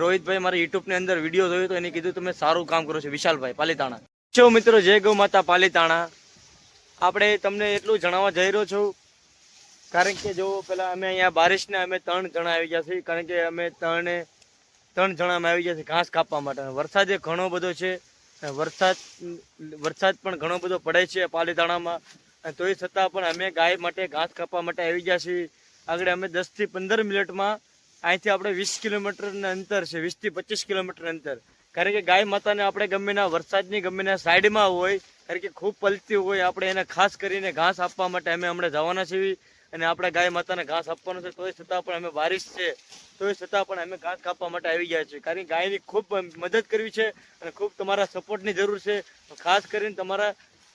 રોહિતભાઈ મારા યુટ્યુબની અંદર વીડિયો જોયો તો એને કીધું, તમે સારું કામ કરો છો, વિશાલભાઈ, પાલીતાણા. છો મિત્રો, જય ગૌ માતા, પાલીતાણા. આપણે તમને એટલું જણાવવા જઈ રહ્યો છું, કારણ કે જો પેલા અમે અહીંયા બારિશને અમે ત્રણ જણા આવી ગયા છીએ, કારણ કે અમે ત્રણે, ત્રણ જણા અમે આવી ગયા છીએ ઘાસ કાપવા માટે. વરસાદ એ ઘણો બધો છે, વરસાદ વરસાદ પણ ઘણો બધો પડે છે પાલીતાણામાં. તોય છતાં પણ અમે ગાય માટે, ઘાસ કાપવા માટે આવી ગયા છીએ. આગળ અમે દસથી પંદર મિનિટમાં અહીંથી આપણે વીસ કિલોમીટરનું અંતર છે વીસથી પચીસ કિલોમીટર અંતર. કારણ કે ગાય માતાને આપણે ગમે ના વરસાદની, ગમે ના સાઈડમાં હોય, કારણ કે ખૂબ પલતી હોય, આપણે એને ખાસ કરીને ઘાસ આપવા માટે અમે હમણાં જવાના છીએ અને આપણે ગાય માતાને ઘાસ આપવાનું છે. તોય છતાં પણ અમે બારિશ છે. તોય છતાં પણ અમે ઘાસ કાપવા માટે આવી ગયા છીએ. કારણ કે ગાયની ખૂબ મદદ કરવી છે અને ખૂબ તમારા સપોર્ટની જરૂર છે. ખાસ કરીને તમારા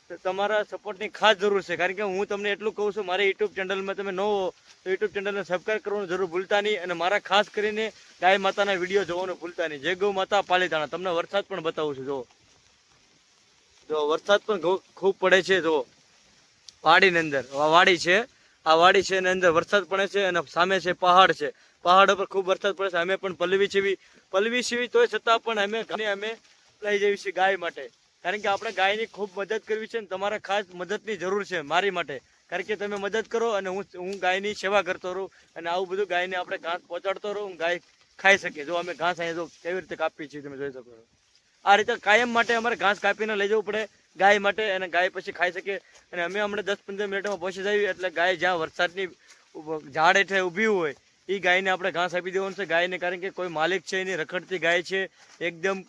તમારા સપોર્ટની ખાસ જરૂર છે. કારણ કે હું તમને એટલું કહું છું, મારા યુટ્યુબ ચેનલમાં તમે ન હો તો યુટ્યુબ ચેનલને સબસ્ક્રાઈબ કરવાનું જરૂર ભૂલતા નહીં અને મારા ખાસ કરીને ગાય માતાના વીડિયો જોવાનું ભૂલતા નહીં. જય ગૌ માતા પાલીતાણા તમને વરસાદ પણ બતાવું છું જો જો, વરસાદ પણ ખૂબ પડે છે જો વાડીની અંદર. વાડી છે, આ વાડી છે એની અંદર વરસાદ પડે છે અને સામે છે પહાડ છે. પહાડ ઉપર ખૂબ વરસાદ પડે છે. અમે પણ પલવી છીવી પલવી છીવી તોય છતાં પણ અમે ઘણી અમે લઈ જઈએ છીએ ગાય માટે. કારણ કે આપણે ગાયની ખૂબ મદદ કરવી છે અને તમારા ખાસ મદદની જરૂર છે મારી માટે. કારણ કે તમે મદદ કરો અને હું હું ગાયની સેવા કરતો રહું અને આવું બધું ગાયને આપણે ઘાસ પહોંચાડતો રહું, ગાય ખાઈ શકે. જો અમે ઘાસ અહીંયા જો કેવી રીતે કાપીએ છીએ તમે જોઈ શકો છો. આ રીતે કાયમ માટે અમારે ઘાસ કાપીને લઈ જવું પડે ગાય માટે અને ગાય પછી ખાઈ શકે. અને અમે હમણાં દસ પંદર મિનિટમાં પહોંચી જઈએ એટલે ગાય જ્યાં વરસાદની ઝાડ હેઠળ ઊભી હોય એ ગાયને આપણે ઘાસ આપી દેવાનું છે. ગાયને કારણ કે કોઈ માલિક છે એની રખડતી ગાય છે. એકદમ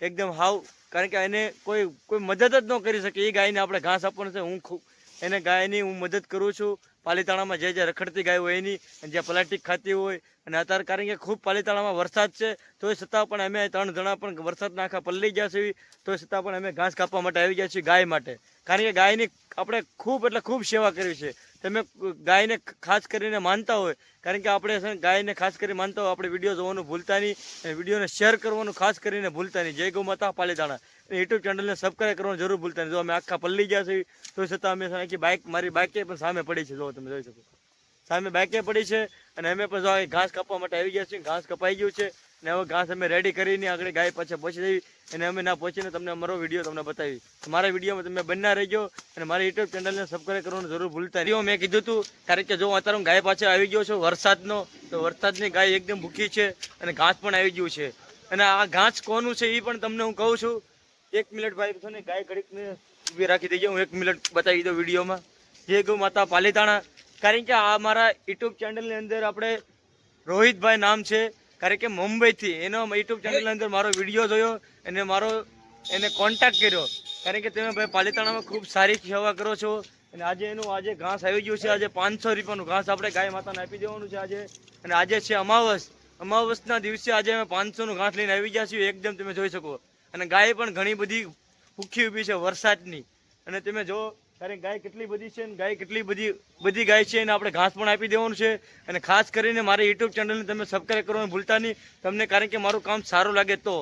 એકદમ હાવ કારણ કે એને કોઈ કોઈ મદદ જ ન કરી શકે. એ ગાયને આપણે ઘાસ આપવાનું છે. હું એને ગાયની હું મદદ કરું છું. પાલીતાણામાં જે જે રખડતી ગાય હોય એની, અને જે પ્લાસ્ટિક ખાતી હોય, અને અત્યારે કારણ કે ખૂબ પાલીતાણામાં વરસાદ છે, તોય છતાં પણ અમે ત્રણ જણા પણ વરસાદ નાખા પલ્લી ગયા છીએ, તોય છતાં પણ અમે ઘાસ કાપવા માટે આવી ગયા છીએ ગાય માટે. કારણ કે ગાયની આપણે ખૂબ એટલે ખૂબ સેવા કરવી છે. તમે ગાયને ખાસ કરીને માનતા હોય, કારણ કે આપણે ગાયને ખાસ કરીને માનતા હોય, આપણે વીડિયો જોવાનું ભૂલતા નહીં વિડીયોને શેર કરવાનું ખાસ કરીને ભૂલતા નહીં. જય ગૌ માતા પાલીતાણા યુટ્યુબ ચેનલને સબસ્ક્રાઈબ કરવાનું જરૂર ભૂલતા નહીં. જો અમે આખા પલ્લી ગયા છીએ, તો છતાં અમે આખી બાઇક મારી બાઇકે પણ સામે પડી છે. જો તમે જોઈ શકો. સામે બાઇકે પડી છે, અને અમે પણ જો ઘાસ કાપવા માટે આવી ગયા છીએ. ઘાસ કપાઈ ગયું છે. અને હવે ઘાસ અમે રેડી કરીને આગળ ગાય પાછળ પહોંચી જઈ અને અમે ના પહોંચીને તમને અમારો વીડિયો તમને બતાવી. મારા વિડીયોમાં તમે બનના રહેજો અને મારી યુટ્યુબ ચેનલને સબસ્ક્રાઈબ કરવાનું જરૂર ભૂલતા રહ્યો મેં કીધું હતું કારણ કે જો અત્યારે હું ગાય પાછળ આવી ગયો છું વરસાદનો, તો વરસાદની ગાય એકદમ ભૂખી છે અને ઘાસ પણ આવી ગયું છે. અને આ ઘાસ કોનું છે એ પણ તમને હું કહું છું. એક મિનિટ ભાઈ છો ને, ગાય ઘડીકને ઊભી રાખી દેજો, હું એક મિનિટ બતાવી દઉં વિડીયોમાં જે ગૌ માતા પાલીતાણા. કારણ કે આ મારા યુટ્યુબ ચેનલની અંદર આપણે રોહિતભાઈ નામ છે. કારણ કે મુંબઈથી એનો યુટ્યુબ ચેનલ અંદર મારો વીડિયો જોયો અને મારો, એને કોન્ટેક્ટ કર્યો. કારણ કે તમે ભાઈ પાલિતાણામાં ખૂબ સારી સેવા કરો છો. અને આજે એનું, આજે ઘાસ આવી ગયું છે. આજે પાંચસો રૂપિયાનું ઘાસ આપણે ગાય માતાને આપી દેવાનું છે આજે. અને આજે છે અમાવસ. અમાવસના દિવસે આજે અમે પાંચસોનું ઘાસ લઈને આવી ગયા છીએ. એકદમ તમે જોઈ શકો. અને ગાય પણ ઘણી બધી ભૂખી ઊભી છે વરસાદની. અને તમે જો કારણ કે ગાય કેટલી બધી છે ને ગાય કેટલી બધી બધી ગાય છે અને આપણે ઘાસ પણ આપી દેવાનું છે. અને ખાસ કરીને મારી યુટ્યુબ ચેનલને તમે સબસ્ક્રાઈબ કરવાનું ભૂલતા નહીં. તમને કારણ કે મારું કામ સારું લાગે તો.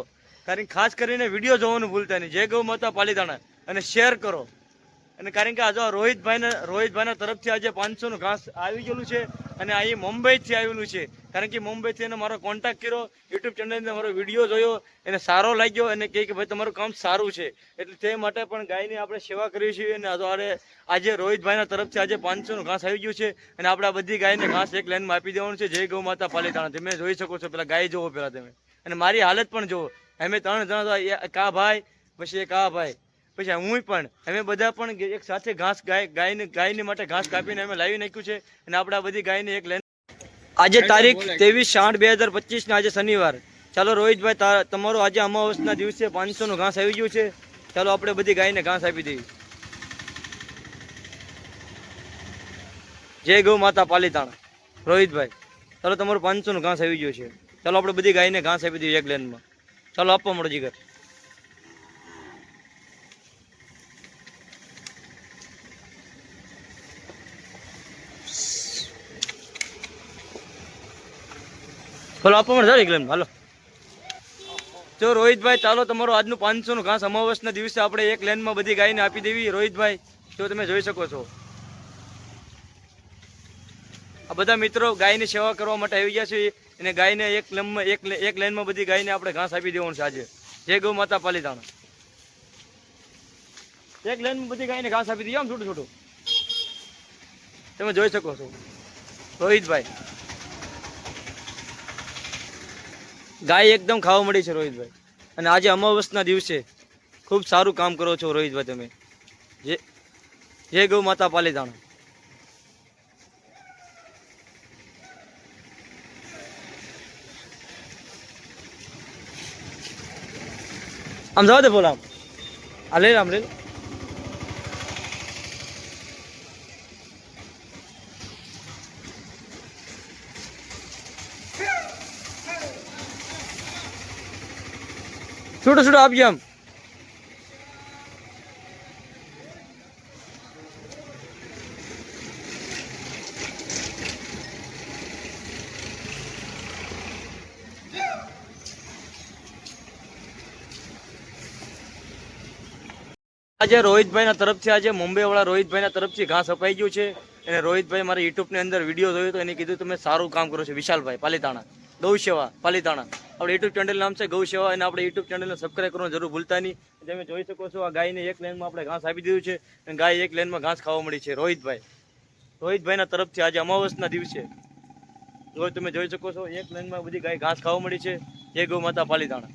કારણ કે ખાસ કરીને વીડિયો જોવાનું ભૂલતા નહીં. જય ગૌ માતા પાલીતાણા અને શેર કરો. અને કારણ કે આજે રોહિતભાઈના રોહિતભાઈના તરફથી આજે પાંચસોનું ઘાસ આવી ગયેલું છે. અને અહીં મુંબઈથી આવેલું છે. કારણ કે મુંબઈથી એને મારો કોન્ટેક્ટ કર્યો યુટ્યુબ ચેનલને મારો વીડિયો જોયો, એને સારો લાગ્યો અને કહે કે ભાઈ તમારું કામ સારું છે. એટલે તે માટે પણ ગાયની આપણે સેવા કરીએ છીએ અને આજે આજે રોહિતભાઈના તરફથી આજે પાંચસોનું ઘાસ આવી ગયું છે અને આપણે આ બધી ગાયને ઘાસ એક લાઈનમાં આપી દેવાનું છે. જય ગૌ માતા પાલીતાણા તમે જોઈ શકો છો, પેલા ગાય જોવો પેલા તમે. અને મારી હાલત પણ જોવો. અમે ત્રણ જણા કા ભાઈ, પછી એક આ ભાઈ. પછી હું પણ. અમે બધા પણ એક સાથે ઘાસ ગાય ગાયને ગાયને માટે ઘાસ કાપીને અમે લાવી નાખ્યું છે અને આપણે આ બધી ગાયને એક લઈને આજે તારીખ ત્રેવીસ સાઠ બે હજાર પચીસને આજે શનિવાર. ચાલો રોહિતભાઈ તમારો આજે અમાવસના દિવસે પાંચસો નું ઘાસ આવી ગયું છે. ચાલો આપણે બધી ગાયને ઘાસ આપી દઈએ. જય ગૌ માતા પાલીતાણા. રોહિતભાઈ ચાલો તમારું પાંચસો નું ઘાસ આવી ગયું છે. ચાલો આપણે બધી ગાયને ઘાસ આપી દઈએ એક લેનમાં. ચાલો આપવા મળો જીગર. ચાલો આપવા મને એક લાઈનમાં હાલો. જો રોહિતભાઈ, ચાલો તમારું આજનું પાંચસો નું ઘાસ અમાવસના દિવસે આપણે એક લેનમાં બધી ગાયને આપી દેવી. રોહિતભાઈ, જો તમે જોઈ શકો છો. આ બધા મિત્રો ગાયની સેવા કરવા માટે આવી ગયા છે એને ગાયને એક લેનમાં એક એક લાઈનમાં બધી ગાયને આપણે ઘાસ આપી દેવાનું છે આજે. જય ગૌ માતા પાલીતાણા. એક લેનમાં બધી ગાયને ઘાસ આપી દઈએ આમ છોટું છોટું. તમે જોઈ શકો છો. રોહિતભાઈ ગાય એકદમ ખાવા મળી છે રોહિતભાઈ. અને આજે અમાવસના દિવસે ખૂબ સારું કામ કરો છો રોહિતભાઈ તમે. જય જય ગૌ માતા પાલીતાણા આમ જવા દે બોલા આ લઈ લે રામ લે. છૂટો છૂટો આપજે આમ. આજે રોહિતભાઈના તરફથી, આજે મુંબઈવાળા રોહિતભાઈના તરફથી ઘાસ અપાઈ ગયું છે. અને રોહિતભાઈ મારા યુટ્યુબની અંદર વીડિયો જોયો તો એને કીધું, તમે સારું કામ કરો છો વિશાલભાઈ, પાલીતાણા. ગૌ સેવા, પાલીતાણા. આપણે યુટ્યુબ ચેનલ નામ છે ગૌ સેવા અને આપણે યુટ્યુબ ચેનલને સબસ્ક્રાઈબ કરવાનું જરૂર ભૂલતા નહીં. તમે જોઈ શકો છો, આ ગાયને એક લેનમાં આપણે ઘાસ આપી દીધું છે અને ગાય એક લેનમાં ઘાસ ખાવા મળી છે. રોહિતભાઈ. રોહિતભાઈના તરફથી આજે અમાવસના દિવસે જો તમે જોઈ શકો છો, એક લાઈનમાં બધી ગાય ઘાસ ખાવા મળી છે. જય ગૌ માતા, પાલીતાણા.